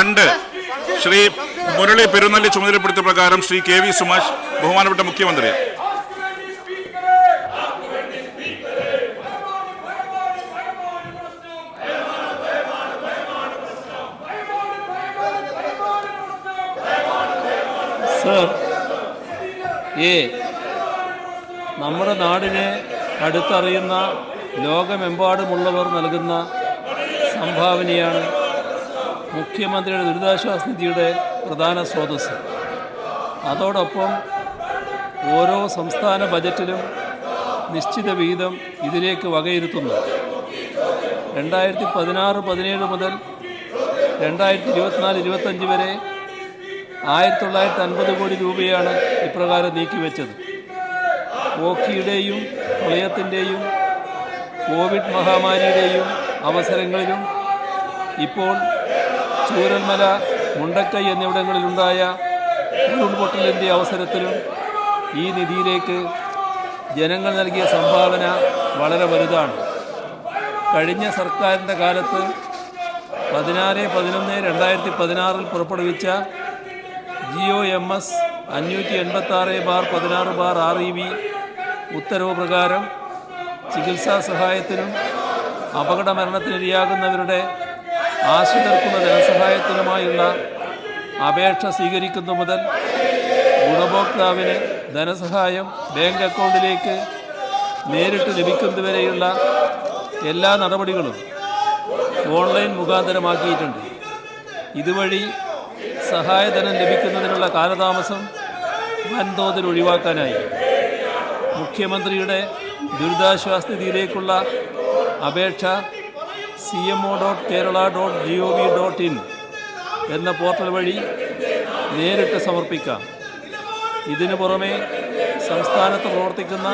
രണ്ട്. ശ്രീ മുരളി പെരുന്നല്ലി ചുമതലപ്പെടുത്തിയ പ്രകാരം Shri K V Sumash ബഹുമാനപ്പെട്ട മുഖ്യമന്ത്രി. സർ നമ്മുടെ നാടിനെ അടുത്തറിയുന്ന ലോകമെമ്പാടുമുള്ളവർ നൽകുന്ന സംഭാവനയാണ് മുഖ്യമന്ത്രിയുടെ ദുരിതാശ്വാസ നിധിയുടെ പ്രധാന സ്രോതസ് അതോടൊപ്പം ഓരോ സംസ്ഥാന ബജറ്റിലും നിശ്ചിത വീതം ഇതിലേക്ക് വകയിരുത്തുന്നു. രണ്ടായിരത്തി പതിനാറ് പതിനേഴ് മുതൽ രണ്ടായിരത്തി ഇരുപത്തിനാല് ഇരുപത്തഞ്ച് വരെ ആയിരത്തി തൊള്ളായിരത്തി അൻപത് കോടി രൂപയാണ് ഇപ്രകാരം നീക്കിവെച്ചത്. ഓക്കിയുടെയും പ്രളയത്തിന്റെയും കോവിഡ് മഹാമാരിയുടെയും അവസരങ്ങളിലും ഇപ്പോൾ ചൂരൽമല മുണ്ടക്കൈ എന്നിവിടങ്ങളിലുണ്ടായ ഉരുൾപൊട്ടലിന്റെ അവസരത്തിലും ഈ നിധിയിലേക്ക് ജനങ്ങൾ നൽകിയ സംഭാവന വളരെ വലുതാണ്. കഴിഞ്ഞ സർക്കാരിന്റെ കാലത്ത് പതിനാറ് പതിനൊന്ന് രണ്ടായിരത്തി പതിനാറിൽ പുറപ്പെടുവിച്ച ജിയോ എം എസ് അഞ്ഞൂറ്റി എൺപത്താറ് ബാർ പതിനാറ് ബാർ ആർ ഇ വി ഉത്തരവ് പ്രകാരം ചികിത്സാ സഹായത്തിനും അപകട മരണത്തിനിരയാകുന്നവരുടെ ആശ്രിതർക്കുള്ള ധനസഹായത്തിനുമായുള്ള അപേക്ഷ സ്വീകരിക്കുന്നു മുതൽ ഗുണഭോക്താവിന് ധനസഹായം ബാങ്ക് അക്കൗണ്ടിലേക്ക് നേരിട്ട് ലഭിക്കുന്നതുവരെയുള്ള എല്ലാ നടപടികളും ഓൺലൈൻ മുഖാന്തരമാക്കിയിട്ടുണ്ട്. ഇതുവഴി സഹായധനം ലഭിക്കുന്നതിനുള്ള കാലതാമസം വൻതോതിൽ ഒഴിവാക്കാനായി. മുഖ്യമന്ത്രിയുടെ ദുരിതാശ്വാസ നിധിയിലേക്കുള്ള അപേക്ഷ C M O dot Kerala dot G O V dot in എന്ന പോർട്ടൽ വഴി നേരിട്ട് സമർപ്പിക്കാം. ഇതിനു പുറമെ സംസ്ഥാനത്ത് പ്രവർത്തിക്കുന്ന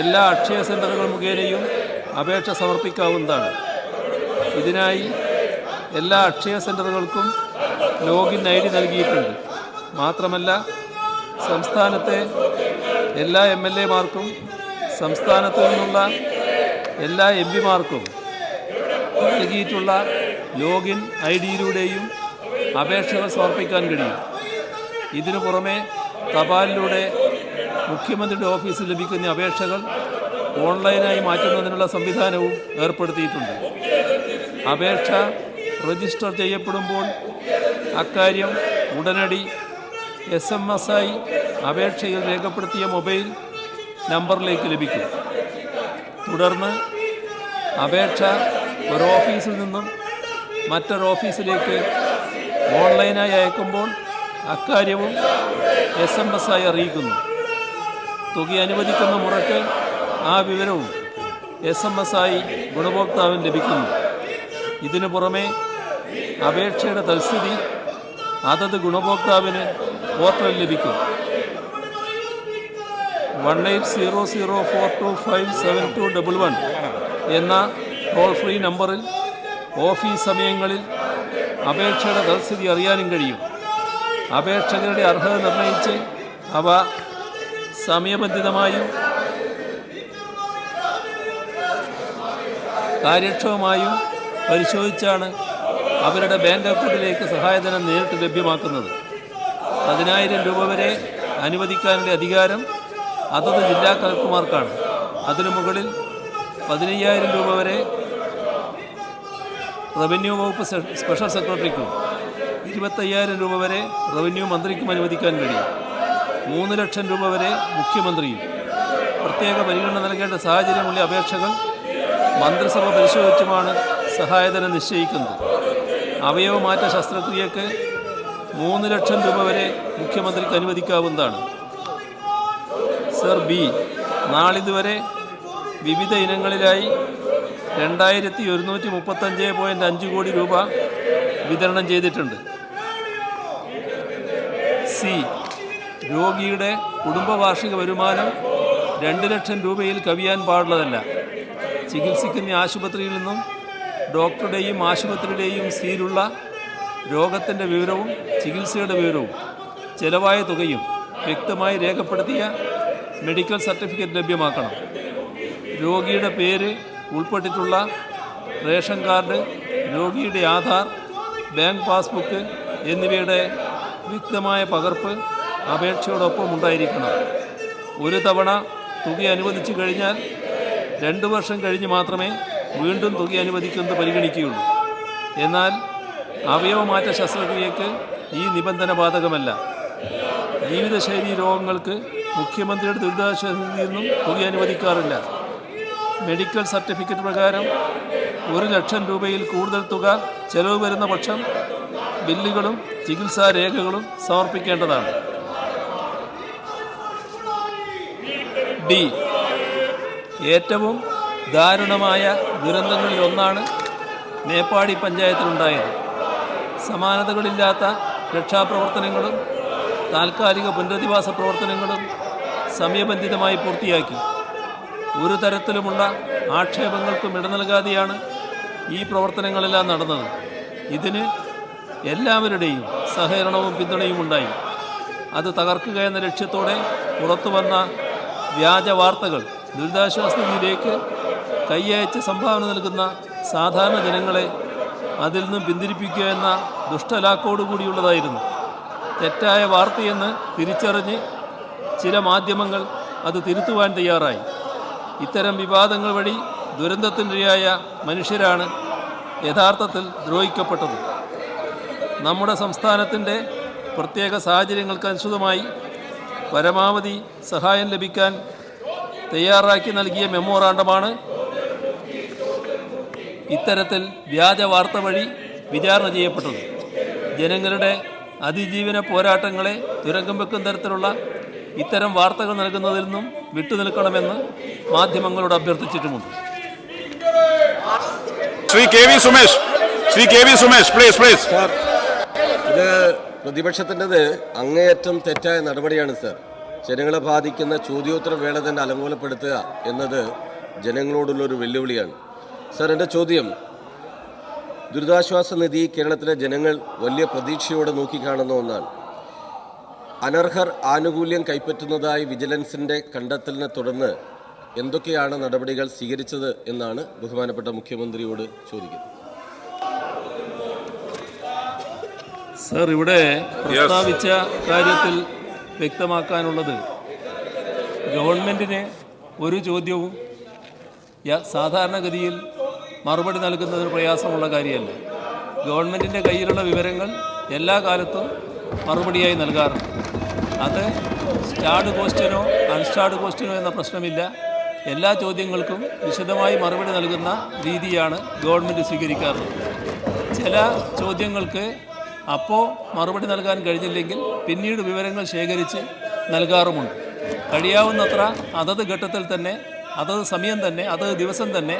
എല്ലാ അക്ഷയ സെന്ററുകൾ മുഖേനയും അപേക്ഷ സമർപ്പിക്കാവുന്നതാണ്. ഇതിനായി എല്ലാ അക്ഷയ സെന്ററുകൾക്കും ലോഗിൻ ഐ ഡി നൽകിയിട്ടുണ്ട്. മാത്രമല്ല സംസ്ഥാനത്തെ എല്ലാ എം എൽ എമാർക്കും സംസ്ഥാനത്തു നിന്നുള്ള എല്ലാ എം പിമാർക്കും നൽകിയിട്ടുള്ള ലോഗിൻ ഐ ഡിയിലൂടെയും അപേക്ഷകൾ സമർപ്പിക്കാൻ കഴിയും. ഇതിനു പുറമെ തപാലിലൂടെ മുഖ്യമന്ത്രിയുടെ ഓഫീസിൽ ലഭിക്കുന്ന അപേക്ഷകൾ ഓൺലൈനായി മാറ്റുന്നതിനുള്ള സംവിധാനവും ഏർപ്പെടുത്തിയിട്ടുണ്ട്. അപേക്ഷ രജിസ്റ്റർ ചെയ്യപ്പെടുമ്പോൾ അക്കാര്യം ഉടനടി എസ് എം എസ് ആയി അപേക്ഷയിൽ രേഖപ്പെടുത്തിയ മൊബൈൽ നമ്പറിലേക്ക് ലഭിക്കും. തുടർന്ന് അപേക്ഷ ഒരു ഓഫീസിൽ നിന്നും മറ്റൊരു ഓഫീസിലേക്ക് ഓൺലൈനായി അയക്കുമ്പോൾ അക്കാര്യവും എസ് എം എസ് ആയി അറിയിക്കുന്നു. തുക അനുവദിക്കുന്ന മുറയ്ക്ക് ആ വിവരവും എസ് എം എസ് ആയി ഗുണഭോക്താവിന് ലഭിക്കുന്നു. ഇതിനു പുറമെ അപേക്ഷയുടെ തൽസ്ഥിതി അതത് ഗുണഭോക്താവിന് പോർട്ടലിൽ ലഭിക്കും. One eight zero zero four two five seven two double one എന്ന ടോൾ ഫ്രീ നമ്പറിൽ ഓഫീസ് സമയങ്ങളിൽ അപേക്ഷയുടെ തൽസ്ഥിതി അറിയാനും കഴിയും. അപേക്ഷകരുടെ അർഹത നിർണയിച്ച് അവ സമയബന്ധിതമായും കാര്യക്ഷമമായും പരിശോധിച്ചാണ് അവരുടെ ബാങ്ക് അക്കൗണ്ടിലേക്ക് സഹായധനം നേരിട്ട് ലഭ്യമാക്കുന്നത്. പതിനായിരം രൂപ വരെ അനുവദിക്കാനുള്ള അധികാരം അതത് ജില്ലാ കളക്ടർമാർക്കാണ് അതിനു മുകളിൽ പതിനയ്യായിരം രൂപ വരെ റവന്യൂ വകുപ്പ് സ്പെഷ്യൽ സെക്രട്ടറിക്കും ഇരുപത്തയ്യായിരം രൂപ വരെ റവന്യൂ മന്ത്രിക്കും അനുവദിക്കാൻ കഴിയും. മൂന്ന് ലക്ഷം രൂപ വരെ മുഖ്യമന്ത്രിയും. പ്രത്യേക പരിഗണന നൽകേണ്ട സാഹചര്യമുള്ള അപേക്ഷകൾ മന്ത്രിസഭ പരിശോധിച്ചുമാണ് സഹായധനം നിശ്ചയിക്കുന്നത്. അവയവമാറ്റ ശസ്ത്രക്രിയക്ക് മൂന്ന് ലക്ഷം രൂപ വരെ മുഖ്യമന്ത്രിക്ക് അനുവദിക്കാവുന്നതാണ്. സർ ബി നാളിതുവരെ വിവിധ ഇനങ്ങളിലായി രണ്ടായിരത്തി ഒരുന്നൂറ്റി മുപ്പത്തഞ്ച് പോയിന്റ് അഞ്ച് കോടി രൂപ വിതരണം ചെയ്തിട്ടുണ്ട്. സി. രോഗിയുടെ കുടുംബവാർഷിക വരുമാനം രണ്ട് ലക്ഷം രൂപയിൽ കവിയാൻ പാടുള്ളതല്ല. ചികിത്സിക്കുന്ന ആശുപത്രിയിൽ നിന്നും ഡോക്ടറുടെയും ആശുപത്രിയുടെയും സീലുള്ള രോഗത്തിന്റെ വിവരവും ചികിത്സയുടെ വിവരവും ചിലവായ തുകയും വ്യക്തമായി രേഖപ്പെടുത്തിയ മെഡിക്കൽ സർട്ടിഫിക്കറ്റ് ലഭ്യമാക്കണം. രോഗിയുടെ പേര് ഉൾപ്പെട്ടിട്ടുള്ള റേഷൻ കാർഡ് രോഗിയുടെ ആധാർ ബാങ്ക് പാസ്ബുക്ക് എന്നിവയുടെ വ്യക്തമായ പകർപ്പ് അപേക്ഷയോടൊപ്പം ഉണ്ടായിരിക്കണം. ഒരു തവണ തുക അനുവദിച്ചു കഴിഞ്ഞാൽ രണ്ട് വർഷം കഴിഞ്ഞ് മാത്രമേ വീണ്ടും തുക അനുവദിക്കുന്നത് പരിഗണിക്കുകയുള്ളൂ. എന്നാൽ അവയവമാറ്റ ശസ്ത്രക്രിയക്ക് ഈ നിബന്ധന ബാധകമല്ല. ജീവിതശൈലി രോഗങ്ങൾക്ക് മുഖ്യമന്ത്രിയുടെ ദുരിതാശ്വാസ നിധിയിൽ നിന്നും തുക അനുവദിക്കാറില്ല. മെഡിക്കൽ സർട്ടിഫിക്കറ്റ് പ്രകാരം ഒരു ലക്ഷം രൂപയിൽ കൂടുതൽ തുക ചെലവ് വരുന്ന പക്ഷം ബില്ലുകളും ചികിത്സാ രേഖകളും സമർപ്പിക്കേണ്ടതാണ്. ഡി. ഏറ്റവും ദാരുണമായ ദുരന്തങ്ങളിൽ ഒന്നാണ് മേപ്പാടി പഞ്ചായത്തിലുണ്ടായത്. സമാനതകളില്ലാത്ത രക്ഷാപ്രവർത്തനങ്ങളും താൽക്കാലിക പുനരധിവാസ പ്രവർത്തനങ്ങളും സമയബന്ധിതമായി പൂർത്തിയാക്കി. ഒരു തരത്തിലുമുള്ള ആക്ഷേപങ്ങൾക്കും ഇട നൽകാതെയാണ് ഈ പ്രവർത്തനങ്ങളെല്ലാം നടന്നത്. ഇതിന് എല്ലാവരുടെയും സഹകരണവും പിന്തുണയും ഉണ്ടായി. അത് തകർക്കുക എന്ന ലക്ഷ്യത്തോടെ പുറത്തു വന്ന വ്യാജ വാർത്തകൾ ദുരിതാശ്വാസ നിധിയിലേക്ക് കൈയയച്ച് സംഭാവന നൽകുന്ന സാധാരണ ജനങ്ങളെ അതിൽ നിന്നും പിന്തിരിപ്പിക്കുക എന്ന ദുഷ്ടലാക്കോടുകൂടിയുള്ളതായിരുന്നു. തെറ്റായ വാർത്തയെന്ന് തിരിച്ചറിഞ്ഞ് ചില മാധ്യമങ്ങൾ അത് തിരുത്തുവാൻ തയ്യാറായി. ഇത്തരം വിവാദങ്ങൾ വഴി ദുരന്തത്തിനിരയായ മനുഷ്യരാണ് യഥാർത്ഥത്തിൽ ദ്രോഹിക്കപ്പെട്ടത്. നമ്മുടെ സംസ്ഥാനത്തിന്റെ പ്രത്യേക സാഹചര്യങ്ങൾക്കനുസൃതമായി പരമാവധി സഹായം ലഭിക്കാൻ തയ്യാറാക്കി നൽകിയ മെമ്മോറാണ്ടമാണ് ഇത്തരത്തിൽ വ്യാജ വാർത്ത വഴി വിചാരണ ചെയ്യപ്പെട്ടത്. ജനങ്ങളുടെ അതിജീവന പോരാട്ടങ്ങളെ തുരങ്കം വെക്കുന്ന തരത്തിലുള്ള ഇത്തരം വാർത്തകൾ നൽകുന്നതിൽ നിന്നും വിട്ടുനിൽക്കണമെന്ന് മാധ്യമങ്ങളോട് അഭ്യർത്ഥിച്ചിട്ടുമുണ്ട്. Shri K V Sumesh Shri K V Sumesh please please sir ഇത് പ്രതിപക്ഷത്തിന്റെത് അങ്ങേയറ്റം തെറ്റായ നടപടിയാണ് സർ. ജനങ്ങളെ ബാധിക്കുന്ന ചോദ്യോത്തര വേള തന്നെ അലങ്കോലപ്പെടുത്തുക എന്നത് ജനങ്ങളോടുള്ള ഒരു വെല്ലുവിളിയാണ്. സർ എന്റെ ചോദ്യം ദുരിതാശ്വാസ നിധി കേരളത്തിലെ ജനങ്ങൾ വലിയ പ്രതീക്ഷയോടെ നോക്കിക്കാണുന്ന ഒന്നാണ്. അനർഹർ ആനുകൂല്യം കൈപ്പറ്റുന്നതായി വിജിലൻസിന്റെ കണ്ടെത്തലിനെ തുടർന്ന് എന്തൊക്കെയാണ് നടപടികൾ സ്വീകരിച്ചത് എന്നാണ് ബഹുമാനപ്പെട്ട മുഖ്യമന്ത്രിയോട് ചോദിക്കുന്നത്. സർ ഇവിടെ പ്രസ്താവിച്ച കാര്യത്തിൽ വ്യക്തമാക്കാനുള്ളത് ഗവൺമെന്റിന് ഒരു ചോദ്യവും സാധാരണഗതിയിൽ മറുപടി നൽകുന്നതിന് പ്രയാസമുള്ള കാര്യമല്ല. ഗവൺമെന്റിന്റെ കയ്യിലുള്ള വിവരങ്ങൾ എല്ലാ കാലത്തും മറുപടിയായി നൽകാറുണ്ട്. അത് സ്റ്റാർഡ് ക്വസ്റ്റ്യനോ അൺസ്റ്റാർഡ് ക്വസ്റ്റ്യനോ എന്ന പ്രശ്നമില്ല. എല്ലാ ചോദ്യങ്ങൾക്കും വിശദമായി മറുപടി നൽകുന്ന രീതിയാണ് ഗവൺമെന്റ് സ്വീകരിക്കാറുള്ളത്. ചില ചോദ്യങ്ങൾക്ക് അപ്പോൾ മറുപടി നൽകാൻ കഴിഞ്ഞില്ലെങ്കിൽ പിന്നീട് വിവരങ്ങൾ ശേഖരിച്ച് നൽകാറുമുണ്ട്. കഴിയാവുന്നത്ര അതത് ഘട്ടത്തിൽ തന്നെ അതത് സമയം തന്നെ അതത് ദിവസം തന്നെ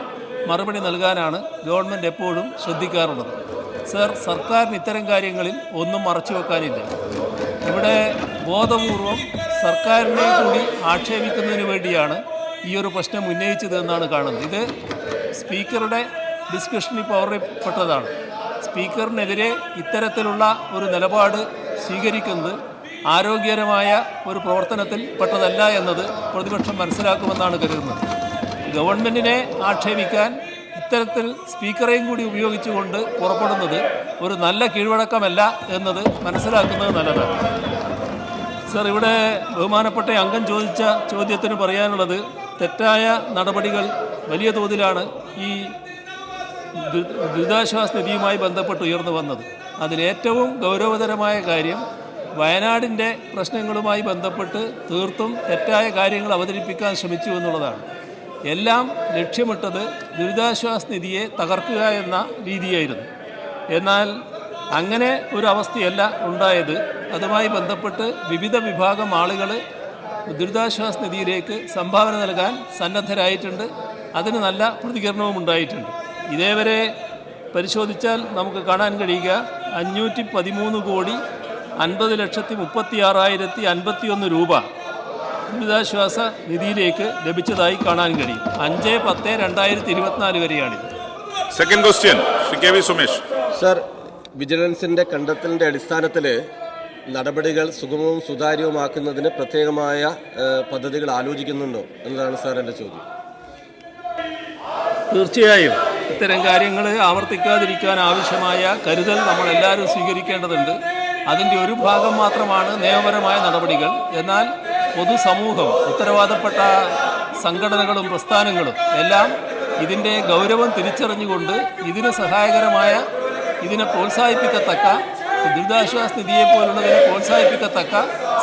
മറുപടി നൽകാനാണ് ഗവൺമെന്റ് എപ്പോഴും ശ്രദ്ധിക്കാറുള്ളത്. സർ സർക്കാരിന് ഇത്തരം കാര്യങ്ങളിൽ ഒന്നും മറച്ചു വെക്കാനില്ല. ഇവിടെ ബോധപൂർവം സർക്കാരിനെ കൂടി ആക്ഷേപിക്കുന്നതിന് വേണ്ടിയാണ് ഈ ഒരു പ്രശ്നം ഉന്നയിച്ചത് എന്നാണ് കാണുന്നത്. ഇത് സ്പീക്കറുടെ ഡിസ്കഷനിൽ പവറിൽപ്പെട്ടതാണ് സ്പീക്കറിനെതിരെ ഇത്തരത്തിലുള്ള ഒരു നിലപാട് സ്വീകരിക്കുന്നത് ആരോഗ്യകരമായ ഒരു പ്രവർത്തനത്തിൽ പെട്ടതല്ല എന്നത് പ്രതിപക്ഷം മനസ്സിലാക്കുമെന്നാണ് കരുതുന്നത്. ഗവൺമെന്റിനെ ആക്ഷേപിക്കാൻ ഇത്തരത്തിൽ സ്പീക്കറെയും കൂടി ഉപയോഗിച്ചുകൊണ്ട് പുറപ്പെടുന്നത് ഒരു നല്ല കീഴ്വഴക്കമല്ല എന്നത് മനസ്സിലാക്കുന്നത് നല്ലതാണ്. സർ ഇവിടെ ബഹുമാനപ്പെട്ട അംഗം ചോദിച്ച ചോദ്യത്തിന് പറയാനുള്ളത് തെറ്റായ നടപടികൾ വലിയ തോതിലാണ് ഈ ദുരിതാശ്വാസ നിധിയുമായി ബന്ധപ്പെട്ട് ഉയർന്നു വന്നത്. അതിലേറ്റവും ഗൗരവതരമായ കാര്യം വയനാടിന്റെ പ്രശ്നങ്ങളുമായി ബന്ധപ്പെട്ട് തീർത്തും തെറ്റായ കാര്യങ്ങൾ അവതരിപ്പിക്കാൻ ശ്രമിച്ചു എന്നുള്ളതാണ്. എല്ലാം ലക്ഷ്യമിട്ടത് ദുരിതാശ്വാസ നിധിയെ തകർക്കുക എന്ന രീതിയായിരുന്നു. എന്നാൽ അങ്ങനെ ഒരു അവസ്ഥയല്ല ഉണ്ടായത്. അതുമായി ബന്ധപ്പെട്ട് വിവിധ വിഭാഗം ആളുകൾ ദുരിതാശ്വാസ നിധിയിലേക്ക് സംഭാവന നൽകാൻ സന്നദ്ധരായിട്ടുണ്ട്. അതിന് നല്ല പ്രതികരണവും ഉണ്ടായിട്ടുണ്ട്. ഇതേവരെ പരിശോധിച്ചാൽ നമുക്ക് കാണാൻ കഴിയുക അഞ്ഞൂറ്റി പതിമൂന്ന് കോടി അൻപത് ലക്ഷത്തി മുപ്പത്തി ആറായിരത്തി അൻപത്തിയൊന്ന് രൂപ ദുരിതാശ്വാസ നിധിയിലേക്ക് ലഭിച്ചതായി കാണാൻ കഴിയും. അഞ്ച് പത്ത് രണ്ടായിരത്തി ഇരുപത്തിനാല് വരെയാണിത്. Second question Shri K V Sumesh sir വിജിലൻസിന്റെ കണ്ടെത്തലിന്റെ അടിസ്ഥാനത്തിൽ നടപടികൾ സുഗമവും സുതാര്യവുമാക്കുന്നതിന് പ്രത്യേകമായ പദ്ധതികൾ ആലോചിക്കുന്നുണ്ടോ എന്നതാണ് സാർ എന്റെ ചോദ്യം. തീർച്ചയായും ഇത്തരം കാര്യങ്ങൾ ആവർത്തിക്കാതിരിക്കാൻ ആവശ്യമായ കരുതൽ നമ്മൾ എല്ലാവരും സ്വീകരിക്കേണ്ടതുണ്ട്. അതിന്റെ ഒരു ഭാഗം മാത്രമാണ് നിയമപരമായ നടപടികൾ. എന്നാൽ പൊതുസമൂഹം ഉത്തരവാദപ്പെട്ട സംഘടനകളും പ്രസ്ഥാനങ്ങളും എല്ലാം ഇതിന്റെ ഗൗരവം തിരിച്ചറിഞ്ഞുകൊണ്ട് ഇതിന് സഹായകരമായ ഇതിനെ പ്രോത്സാഹിപ്പിക്കത്തക്ക ദുരിതാശ്വാസ നിധിയെ പോലുള്ളതിനെ പ്രോത്സാഹിപ്പിക്കത്തക്ക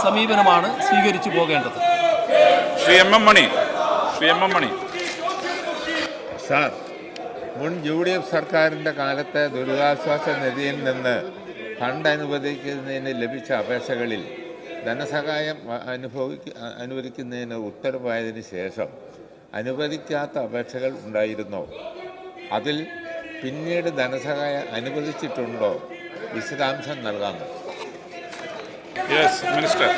സമീപനമാണ് സ്വീകരിച്ചു പോകേണ്ടത്. Shri M M Mani Shri M M Mani. Sir മുൻ യു ഡി എഫ് സർക്കാരിന്റെ കാലത്തെ ദുരിതാശ്വാസ നിധിയിൽ നിന്ന് ഫണ്ട് അനുവദിക്കുന്നതിന് ലഭിച്ച അപേക്ഷകളിൽ ധനസഹായം അനുഭവിക്ക അനുവദിക്കുന്നതിന് ഉത്തരവായതിനു ശേഷം അനുവദിക്കാത്ത അപേക്ഷകൾ ഉണ്ടായിരുന്നു? അതിൽ പിന്നീട് ധനസഹായം അനുവദിച്ചിട്ടുണ്ടോ? വിശദാംശം നൽകാമോ? യെസ് മിനിസ്റ്റർ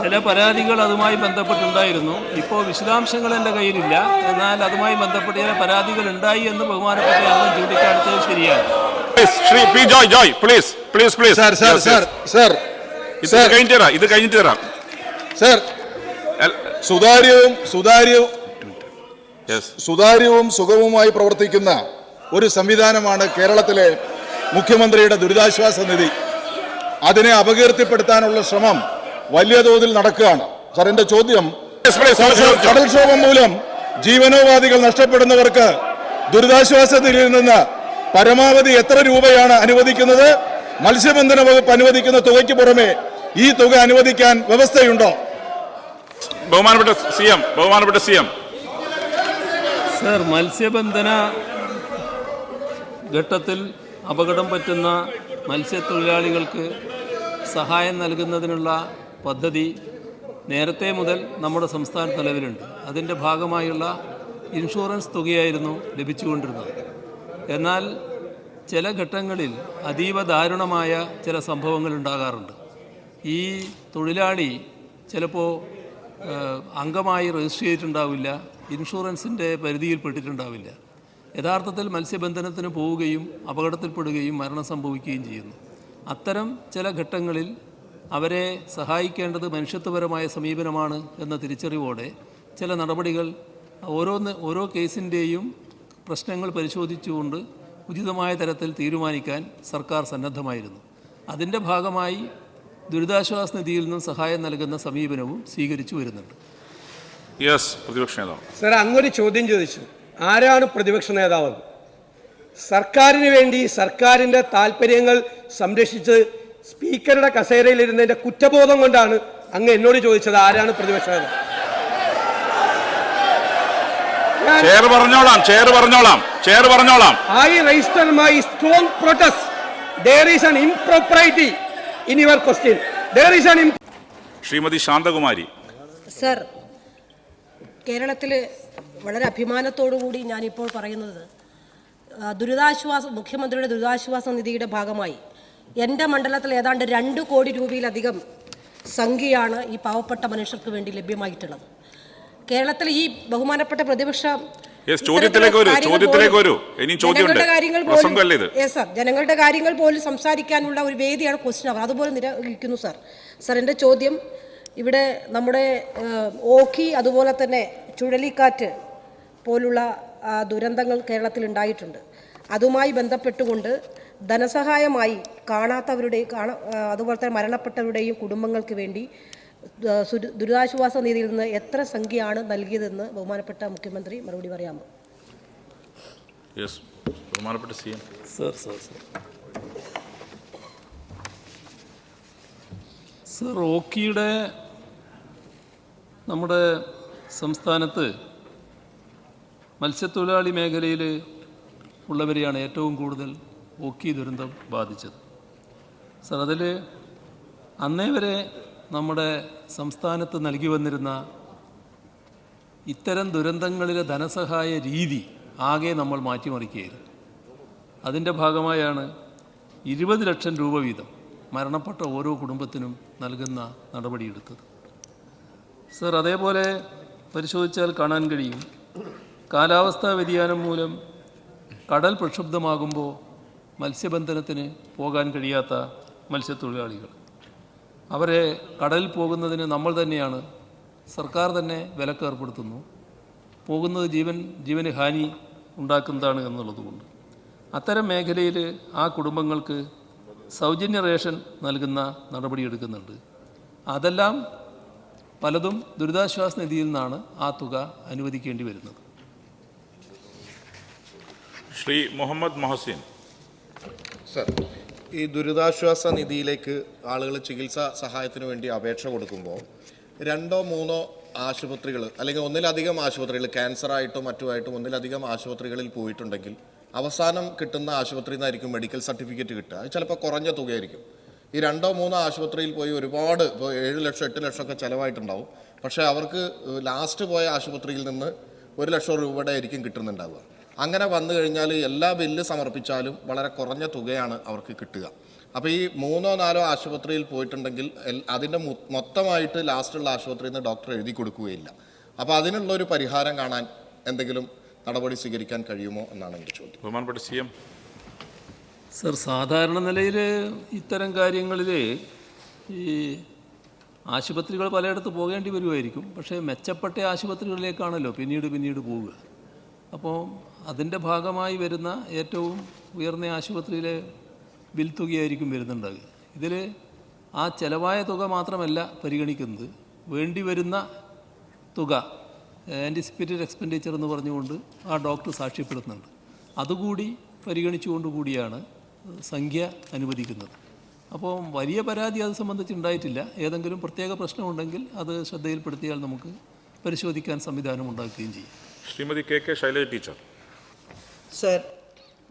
ചില പരാതികൾ അതുമായി ബന്ധപ്പെട്ടുണ്ടായിരുന്നു. ഇപ്പോൾ വിശദാംശങ്ങൾ എന്റെ കയ്യിലില്ല. എന്നാൽ അതുമായി ബന്ധപ്പെട്ട് ചില പരാതികൾ ഉണ്ടായി എന്ന് ബഹുമാനപ്പെട്ട അംഗം ചൂണ്ടിക്കാണിച്ചത് ശരിയാണ്. Please Shri P Joy Joy please please please sir sir Yes, sir ഇത് കഴിഞ്ഞിട്ട് തരാം സുതാര്യവും സുതാര്യവും. സുതാര്യവും സുഗമവുമായി പ്രവർത്തിക്കുന്ന ഒരു സംവിധാനമാണ് കേരളത്തിലെ മുഖ്യമന്ത്രിയുടെ ദുരിതാശ്വാസ നിധി. അതിനെ അപകീർത്തിപ്പെടുത്താനുള്ള ശ്രമം വലിയ തോതിൽ നടക്കുകയാണ്. സാർ എന്റെ ചോദ്യം. കടൽക്ഷോഭം മൂലം ജീവനോപാധികൾ നഷ്ടപ്പെടുന്നവർക്ക് ദുരിതാശ്വാസ നിധിയിൽ നിന്ന് പരമാവധി എത്ര രൂപയാണ് അനുവദിക്കുന്നത്? മത്സ്യബന്ധന വകുപ്പ് അനുവദിക്കുന്ന തുകയ്ക്ക് പുറമെ ഈ തുക അനുവദിക്കാൻ വ്യവസ്ഥയുണ്ടോ? ബഹുമാനപ്പെട്ട സി എം ബഹുമാനപ്പെട്ട സി എം. സർ മത്സ്യബന്ധന ഘട്ടത്തിൽ അപകടം പറ്റുന്ന മത്സ്യത്തൊഴിലാളികൾക്ക് സഹായം നൽകുന്നതിനുള്ള പദ്ധതി നേരത്തെ മുതൽ നമ്മുടെ സംസ്ഥാന നിലവിലുണ്ട് അതിന്റെ ഭാഗമായുള്ള ഇൻഷുറൻസ് തുകയായിരുന്നു ലഭിച്ചുകൊണ്ടിരുന്നത്. എന്നാൽ ചില ഘട്ടങ്ങളിൽ അതീവ ദാരുണമായ ചില സംഭവങ്ങൾ ഉണ്ടാകാറുണ്ട്. ഈ തൊഴിലാളി ചിലപ്പോൾ അംഗമായി രജിസ്റ്റർ ചെയ്തിട്ടുണ്ടാവില്ല. ഇൻഷുറൻസിന്റെ പരിധിയിൽപ്പെട്ടിട്ടുണ്ടാവില്ല. യഥാർത്ഥത്തിൽ മത്സ്യബന്ധനത്തിന് പോവുകയും അപകടത്തിൽപ്പെടുകയും മരണം സംഭവിക്കുകയും ചെയ്യുന്നു. അത്തരം ചില ഘട്ടങ്ങളിൽ അവരെ സഹായിക്കേണ്ടത് മനുഷ്യത്വപരമായ സമീപനമാണ് എന്ന തിരിച്ചറിവോടെ ചില നടപടികൾ ഓരോന്ന് ഓരോ കേസിന്റെയും പ്രശ്നങ്ങൾ പരിശോധിച്ചുകൊണ്ട് ഉചിതമായ തരത്തിൽ തീരുമാനിക്കാൻ സർക്കാർ സന്നദ്ധമായിരുന്നു. അതിന്റെ ഭാഗമായി ദുരിതാശ്വാസ നിധിയിൽ നിന്നും സഹായം നൽകുന്ന സമീപനവും സ്വീകരിച്ചു വരുന്നുണ്ട്. യെസ് പ്രതിപക്ഷ നേതാവ്. സാർ അങ്ങൊരു ചോദ്യം ചോദിച്ചു. ആരാണ് പ്രതിപക്ഷ നേതാവ്? സർക്കാരിന് വേണ്ടി സർക്കാരിന്റെ താല്പര്യങ്ങൾ സംരക്ഷിച്ച് സ്പീക്കറുടെ കസേരയിലിരുന്നതിന്റെ കുറ്റബോധം കൊണ്ടാണ് അങ്ങ് എന്നോട് ചോദിച്ചത് ആരാണ് പ്രതിപക്ഷ നേതാവ്. ചെയർ പറഞ്ഞോളാം ചെയർ പറഞ്ഞോളാം ചെയർ പറഞ്ഞോളാം. Question. There is an Shrimati Santhakumari. Sir കേരളത്തിൽ വളരെ അഭിമാനത്തോടുകൂടി ഞാനിപ്പോൾ പറയുന്നത് ദുരിതാശ്വാസ മുഖ്യമന്ത്രിയുടെ ദുരിതാശ്വാസ നിധിയുടെ ഭാഗമായി എന്റെ മണ്ഡലത്തിൽ ഏതാണ്ട് രണ്ട് കോടി രൂപയിലധികം സംഖ്യയാണ് ഈ പാവപ്പെട്ട മനുഷ്യർക്ക് വേണ്ടി ലഭ്യമായിട്ടുള്ളത്. കേരളത്തിൽ ഈ ബഹുമാനപ്പെട്ട പ്രതിപക്ഷ. ജനങ്ങളുടെ കാര്യങ്ങൾ പോലും- സർ ജനങ്ങളുടെ കാര്യങ്ങൾ പോലും സംസാരിക്കാനുള്ള ഒരു വേദിയാണ് ക്വസ്റ്റ്യൻ അവർ. അതുപോലെ നിരഹിക്കുന്നു സർ സർ എന്റെ ചോദ്യം ഇവിടെ നമ്മുടെ ഓഖി അതുപോലെ തന്നെ ചുഴലിക്കാറ്റ് പോലുള്ള ദുരന്തങ്ങൾ കേരളത്തിൽ ഉണ്ടായിട്ടുണ്ട്. അതുമായി ബന്ധപ്പെട്ടുകൊണ്ട് ധനസഹായമായി കാണാത്തവരുടെ കാണ അതുപോലെ തന്നെ മരണപ്പെട്ടവരുടെയും കുടുംബങ്ങൾക്ക് വേണ്ടി ദുരിതാശ്വാസ നിധിയിൽ നിന്ന് എത്ര സംഖ്യയാണ് നൽകിയതെന്ന് ബഹുമാനപ്പെട്ട മുഖ്യമന്ത്രി മറുപടി പറയാമോ? യെസ് ബഹുമാനപ്പെട്ട C M. Sir sir sir. Sir ഓക്കിയുടെ നമ്മുടെ സംസ്ഥാനത്ത് മത്സ്യത്തൊഴിലാളി മേഖലയിൽ ഉള്ളവരെയാണ് ഏറ്റവും കൂടുതൽ ഓക്കി ദുരന്തം ബാധിച്ചത്. സർ അതിൽ അന്നേ വരെ നമ്മുടെ സംസ്ഥാനത്ത് നൽകി വന്നിരുന്ന ഇത്തരം ദുരന്തങ്ങളിലെ ധനസഹായ രീതി ആകെ നമ്മൾ മാറ്റിമറിക്കുകയായിരുന്നു. അതിന്റെ ഭാഗമായാണ് ഇരുപത് ലക്ഷം രൂപ വീതം മരണപ്പെട്ട ഓരോ കുടുംബത്തിനും നൽകുന്ന നടപടിയെടുത്തത്. സർ അതേപോലെ പരിശോധിച്ചാൽ കാണാൻ കഴിയും. കാലാവസ്ഥാ വ്യതിയാനം മൂലം കടൽ പ്രക്ഷുബ്ധമാകുമ്പോൾ മത്സ്യബന്ധനത്തിന് പോകാൻ കഴിയാത്ത മത്സ്യത്തൊഴിലാളികൾ. അവരെ കടലിൽ പോകുന്നതിന് നമ്മൾ തന്നെയാണ് സർക്കാർ തന്നെ വിലക്ക് ഏർപ്പെടുത്തുന്നു. പോകുന്നത് ജീവൻ ജീവന് ഹാനി ഉണ്ടാക്കുന്നതാണ് എന്നുള്ളതുകൊണ്ട്. അത്തരം മേഖലയിൽ ആ കുടുംബങ്ങൾക്ക് സൗജന്യ റേഷൻ നൽകുന്ന നടപടിയെടുക്കുന്നുണ്ട്. അതെല്ലാം പലതും ദുരിതാശ്വാസ നിധിയിൽ നിന്നാണ് ആ തുക അനുവദിക്കേണ്ടി വരുന്നത്. ശ്രീ മുഹമ്മദ് മൊഹസിൻ. സർ ഈ ദുരിതാശ്വാസ നിധിയിലേക്ക് ആളുകൾ ചികിത്സാ സഹായത്തിന് വേണ്ടി അപേക്ഷ കൊടുക്കുമ്പോൾ രണ്ടോ മൂന്നോ ആശുപത്രികൾ അല്ലെങ്കിൽ ഒന്നിലധികം ആശുപത്രികൾ ക്യാൻസറായിട്ടും മറ്റുമായിട്ടും ഒന്നിലധികം ആശുപത്രികളിൽ പോയിട്ടുണ്ടെങ്കിൽ അവസാനം കിട്ടുന്ന ആശുപത്രിയിൽ നിന്നായിരിക്കും മെഡിക്കൽ സർട്ടിഫിക്കറ്റ് കിട്ടുക. അത് ചിലപ്പോൾ കുറഞ്ഞ തുകയായിരിക്കും. ഈ രണ്ടോ മൂന്നോ ആശുപത്രിയിൽ പോയി ഒരുപാട് ഇപ്പോൾ ഏഴ് ലക്ഷം എട്ട് ലക്ഷം ഒക്കെ ചിലവായിട്ടുണ്ടാവും. പക്ഷേ അവർക്ക് ലാസ്റ്റ് പോയ ആശുപത്രിയിൽ നിന്ന് ഒരു ലക്ഷം രൂപയുടെ ആയിരിക്കും കിട്ടുന്നുണ്ടാവുക. അങ്ങനെ വന്നു കഴിഞ്ഞാൽ എല്ലാ ബില്ല് സമർപ്പിച്ചാലും വളരെ കുറഞ്ഞ തുകയാണ് അവർക്ക് കിട്ടുക. അപ്പോൾ ഈ മൂന്നോ നാലോ ആശുപത്രിയിൽ പോയിട്ടുണ്ടെങ്കിൽ അതിന്റെ മൊത്തമായിട്ട് ലാസ്റ്റുള്ള ആശുപത്രിയിൽ നിന്ന് ഡോക്ടർ എഴുതി കൊടുക്കുകയില്ല. അപ്പോൾ അതിനുള്ള ഒരു പരിഹാരം കാണാൻ എന്തെങ്കിലും നടപടി സ്വീകരിക്കാൻ കഴിയുമോ എന്നാണ് എന്റെ ചോദ്യം. ബഹുമാനപ്പെട്ട സി എം. സർ സാധാരണ നിലയിൽ ഇത്തരം കാര്യങ്ങളിൽ ഈ ആശുപത്രികൾ പലയിടത്ത് പോകേണ്ടി വരുമായിരിക്കും പക്ഷേ മെച്ചപ്പെട്ട ആശുപത്രികളിലേക്കാണല്ലോ പിന്നീട് പിന്നീട് പോവുക. അപ്പോൾ അതിന്റെ ഭാഗമായി വരുന്ന ഏറ്റവും ഉയർന്ന ആശുപത്രിയിലെ ബിൽ തുകയായിരിക്കും വരുന്നുണ്ടാകുക ഇതിൽ ആ ചിലവായ തുക മാത്രമല്ല പരിഗണിക്കുന്നത്. വേണ്ടി വരുന്ന തുക ആന്റിസിപ്പേറ്റഡ് എക്സ്പെൻഡിച്ചർ എന്ന് പറഞ്ഞുകൊണ്ട് ആ ഡോക്ടർ സാക്ഷ്യപ്പെടുത്തുന്നുണ്ട്. അതുകൂടി പരിഗണിച്ചുകൊണ്ട് കൂടിയാണ് സംഖ്യ അനുവദിക്കുന്നത്. അപ്പോൾ വലിയ പരാതി അത് സംബന്ധിച്ചുണ്ടായിട്ടില്ല ഏതെങ്കിലും പ്രത്യേക പ്രശ്നമുണ്ടെങ്കിൽ അത് ശ്രദ്ധയിൽപ്പെടുത്തിയാൽ നമുക്ക് പരിശോധിക്കാൻ സംവിധാനം ഉണ്ടാക്കുകയും ചെയ്യും. Shrimati K K Shailaja teacher. Sir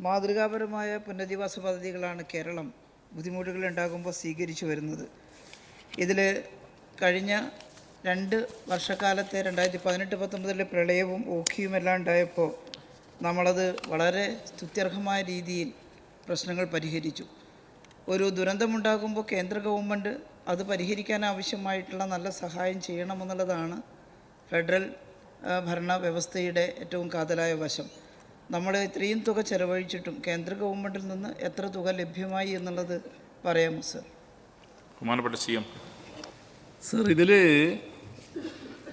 മാതൃകാപരമായ പുനരധിവാസ പദ്ധതികളാണ് കേരളം ബുദ്ധിമുട്ടുകൾ ഉണ്ടാകുമ്പോൾ സ്വീകരിച്ചു വരുന്നത്. ഇതിൽ കഴിഞ്ഞ രണ്ട് വർഷക്കാലത്തെ രണ്ടായിരത്തി പതിനെട്ട് പത്തൊമ്പതിലെ പ്രളയവും ഓഖിയും എല്ലാം ഉണ്ടായപ്പോൾ നമ്മളത് വളരെ സ്തുത്യർഹമായ രീതിയിൽ പ്രശ്നങ്ങൾ പരിഹരിച്ചു. ഒരു ദുരന്തമുണ്ടാകുമ്പോൾ കേന്ദ്ര ഗവൺമെന്റ് അത് പരിഹരിക്കാൻ ആവശ്യമായിട്ടുള്ള നല്ല സഹായം ചെയ്യണമെന്നുള്ളതാണ് ഫെഡറൽ ഭരണ വ്യവസ്ഥയുടെ ഏറ്റവും കാതലായ വശം. നമ്മൾ ഇത്രയും തുക ചെലവഴിച്ചിട്ടും കേന്ദ്ര ഗവൺമെന്റിൽ നിന്ന് എത്ര തുക ലഭ്യമായി എന്നുള്ളത് പറയാമോ സർ? ബഹുമാനപ്പെട്ട സി എം. സർ ഇതിൽ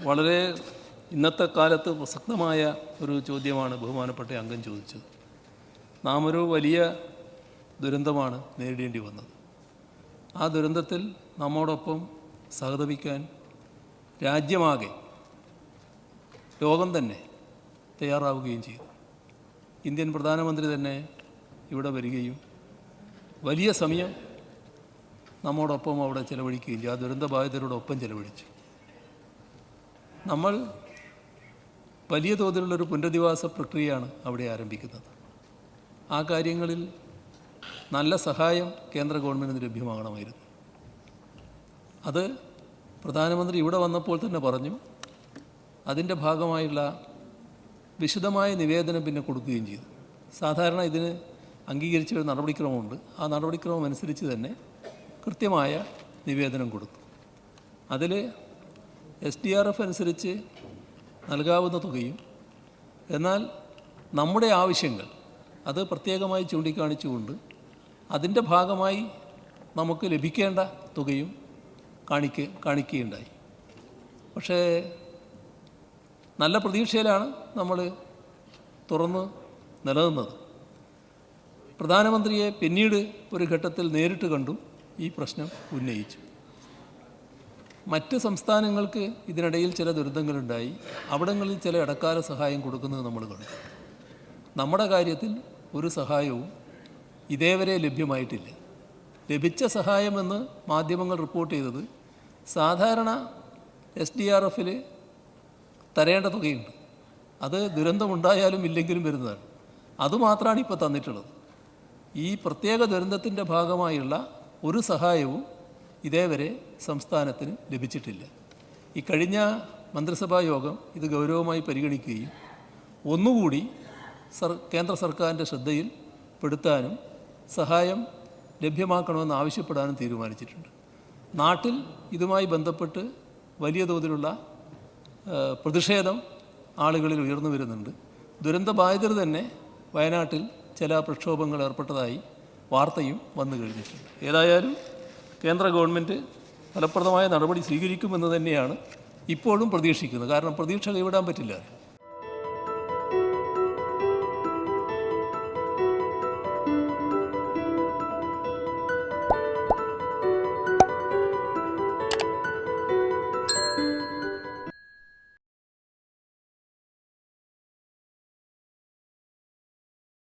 വളരെ ഇന്നത്തെ കാലത്ത് പ്രസക്തമായ ഒരു ചോദ്യമാണ് ബഹുമാനപ്പെട്ട അംഗം ചോദിച്ചത്. നാം ഒരു വലിയ ദുരന്തമാണ് നേരിടേണ്ടി വന്നത്. ആ ദുരന്തത്തിൽ നമ്മോടൊപ്പം സഹതപിക്കാൻ രാജ്യമാകെ ലോകം തന്നെ തയ്യാറാവുകയും ചെയ്തു. ഇന്ത്യൻ പ്രധാനമന്ത്രി തന്നെ ഇവിടെ വരികയും വലിയ സമയം നമ്മോടൊപ്പം അവിടെ ചെലവഴിക്കുകയും ചെയ്തു. ആ ദുരന്തബാധിതരോടൊപ്പം ചെലവഴിച്ചു. നമ്മൾ വലിയ തോതിലുള്ളൊരു പുനരധിവാസ പ്രക്രിയയാണ് അവിടെ ആരംഭിക്കുന്നത്. ആ കാര്യങ്ങളിൽ നല്ല സഹായം കേന്ദ്ര ഗവൺമെന്റിന് ലഭ്യമാകണമായിരുന്നു. അത് പ്രധാനമന്ത്രി ഇവിടെ വന്നപ്പോൾ തന്നെ പറഞ്ഞു. അതിന്റെ ഭാഗമായുള്ള വിശദമായ നിവേദനം പിന്നെ കൊടുക്കുകയും ചെയ്തു. സാധാരണ ഇതിന് അംഗീകരിച്ച ഒരു നടപടിക്രമമുണ്ട്. ആ നടപടിക്രമം അനുസരിച്ച് തന്നെ കൃത്യമായ നിവേദനം കൊടുത്തു. അതിൽ എസ് ഡി ആർ എഫ് അനുസരിച്ച് നൽകാവുന്ന തുകയും എന്നാൽ നമ്മുടെ ആവശ്യങ്ങൾ അത് പ്രത്യേകമായി ചൂണ്ടിക്കാണിച്ചുകൊണ്ട് അതിന്റെ ഭാഗമായി നമുക്ക് ലഭിക്കേണ്ട തുകയും കാണിക്ക കാണിക്കുകയുണ്ടായി. പക്ഷേ നല്ല പ്രതീക്ഷയിലാണ് നമ്മൾ തുറന്ന് നിലനിന്നത്. പ്രധാനമന്ത്രിയെ പിന്നീട് ഒരു ഘട്ടത്തിൽ നേരിട്ട് കണ്ടു ഈ പ്രശ്നം ഉന്നയിച്ചു. മറ്റ് സംസ്ഥാനങ്ങൾക്ക് ഇതിനിടയിൽ ചില ദുരിതങ്ങളുണ്ടായി. അവിടങ്ങളിൽ ചില ഇടക്കാല സഹായം കൊടുക്കുന്നത് നമ്മൾ കണ്ടു. നമ്മുടെ കാര്യത്തിൽ ഒരു സഹായവും ഇതേവരെ ലഭ്യമായിട്ടില്ല. ലഭിച്ച സഹായമെന്ന് മാധ്യമങ്ങൾ റിപ്പോർട്ട് ചെയ്തത് സാധാരണ എസ് ഡി ആർ എഫിൽ തരേണ്ട തുകയുണ്ട്. അത് ദുരന്തമുണ്ടായാലും ഇല്ലെങ്കിലും വരുന്നതാണ്. അതുമാത്രമാണ് ഇപ്പോൾ തന്നിട്ടുള്ളത്. ഈ പ്രത്യേക ദുരന്തത്തിന്റെ ഭാഗമായുള്ള ഒരു സഹായവും ഇതേവരെ സംസ്ഥാനത്തിന് ലഭിച്ചിട്ടില്ല. ഈ കഴിഞ്ഞ മന്ത്രിസഭാ യോഗം ഇത് ഗൗരവമായി പരിഗണിക്കുകയും ഒന്നുകൂടി സർ കേന്ദ്ര സർക്കാരിന്റെ ശ്രദ്ധയിൽ പെടുത്താനും സഹായം ലഭ്യമാക്കണമെന്ന് ആവശ്യപ്പെടാനും തീരുമാനിച്ചിട്ടുണ്ട്. നാട്ടിൽ ഇതുമായി ബന്ധപ്പെട്ട് വലിയ തോതിലുള്ള പ്രതിഷേധം ആളുകളിൽ ഉയർന്നു വരുന്നുണ്ട്. ദുരന്തബാധിതർ തന്നെ വയനാട്ടിൽ ചില പ്രക്ഷോഭങ്ങൾ ഏർപ്പെട്ടതായി വാർത്തയും വന്നു കഴിഞ്ഞിട്ടുണ്ട്. ഏതായാലും കേന്ദ്ര ഗവൺമെന്റ് ഫലപ്രദമായ നടപടി സ്വീകരിക്കുമെന്ന് തന്നെയാണ് ഇപ്പോഴും പ്രതീക്ഷിക്കുന്നത്. കാരണം പ്രതീക്ഷ കൈവിടാൻ പറ്റില്ല.